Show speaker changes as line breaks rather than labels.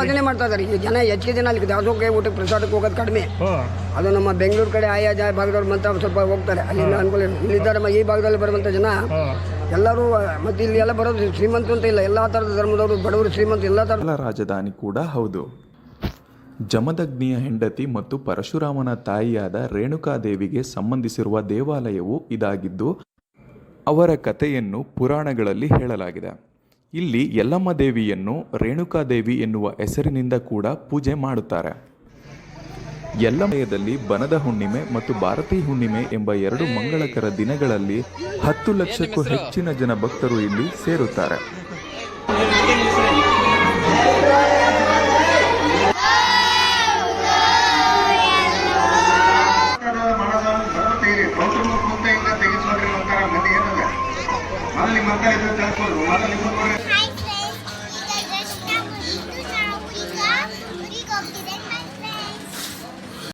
ಅದನ್ನೇ ಮಾಡ್ತಾ ಇದ್ದಾರೆ. ಈಗ ಜನ ಹೆಚ್ಚಿಗೆ ಜನ ಅಲ್ಲಿ ದಾಸೋಹಕ್ಕೆ ಊಟಕ್ಕೆ ಪ್ರಸಾದಕ್ಕೆ ಹೋಗೋದು ಕಡಿಮೆ. ಅದು ನಮ್ಮ ಬೆಂಗಳೂರು ಕಡೆ ಆಯಾ ಜಾ ಭಾಗದವ್ರು ಮತ್ತೆ ಸ್ವಲ್ಪ ಹೋಗ್ತಾರೆ. ಅಲ್ಲಿ ಅನುಕೂಲ ಇಲ್ಲ. ಇಲ್ಲಿದ್ದಾರೆ ಈ ಭಾಗದಲ್ಲಿ ಬರುವಂಥ ಜನ. ಎಲ್ಲರೂ ಮತ್ತೆ ಇಲ್ಲಿ ಎಲ್ಲ ಬರೋದು ಶ್ರೀಮಂತ ಅಂತ ಇಲ್ಲ. ಎಲ್ಲ ಥರದ ಧರ್ಮದವರು ಬಡವರು ಶ್ರೀಮಂತ ಎಲ್ಲ ಥರ
ಮೊದಲ ರಾಜಧಾನಿ ಕೂಡ ಹೌದು. ಜಮದಗ್ನಿಯ ಹೆಂಡತಿ ಮತ್ತು ಪರಶುರಾಮನ ತಾಯಿಯಾದ ರೇಣುಕಾದೇವಿಗೆ ಸಂಬಂಧಿಸಿರುವ ದೇವಾಲಯವು ಇದಾಗಿದ್ದು, ಅವರ ಕಥೆಯನ್ನು ಪುರಾಣಗಳಲ್ಲಿ ಹೇಳಲಾಗಿದೆ. ಇಲ್ಲಿ ಯಲ್ಲಮ್ಮ ದೇವಿಯನ್ನು ರೇಣುಕಾದೇವಿ ಎನ್ನುವ ಹೆಸರಿನಿಂದ ಕೂಡ ಪೂಜೆ ಮಾಡುತ್ತಾರೆ. ಯಲ್ಲಮಯದಲ್ಲಿ ಬನದ ಹುಣ್ಣಿಮೆ ಮತ್ತು ಭಾರತಿ ಹುಣ್ಣಿಮೆ ಎಂಬ ಎರಡು ಮಂಗಳಕರ ದಿನಗಳಲ್ಲಿ ಹತ್ತು ಲಕ್ಷಕ್ಕೂ ಹೆಚ್ಚಿನ ಜನ ಭಕ್ತರು ಇಲ್ಲಿ ಸೇರುತ್ತಾರೆ.
ಕೌಟುಂಬ ಕೃಪೆಯಿಂದ ತೆಗೆಸ್ಕೊಂಡ್ರಿ ಮಂಕಾರ ಮಂದಿ ಏನದ ಮೊದಲು ನಿಮ್ಮ ಮಂಕಾರ ಇದ್ರೆ ತಿಳ್ಕೊಳ್ರಿ ಮೊದಲು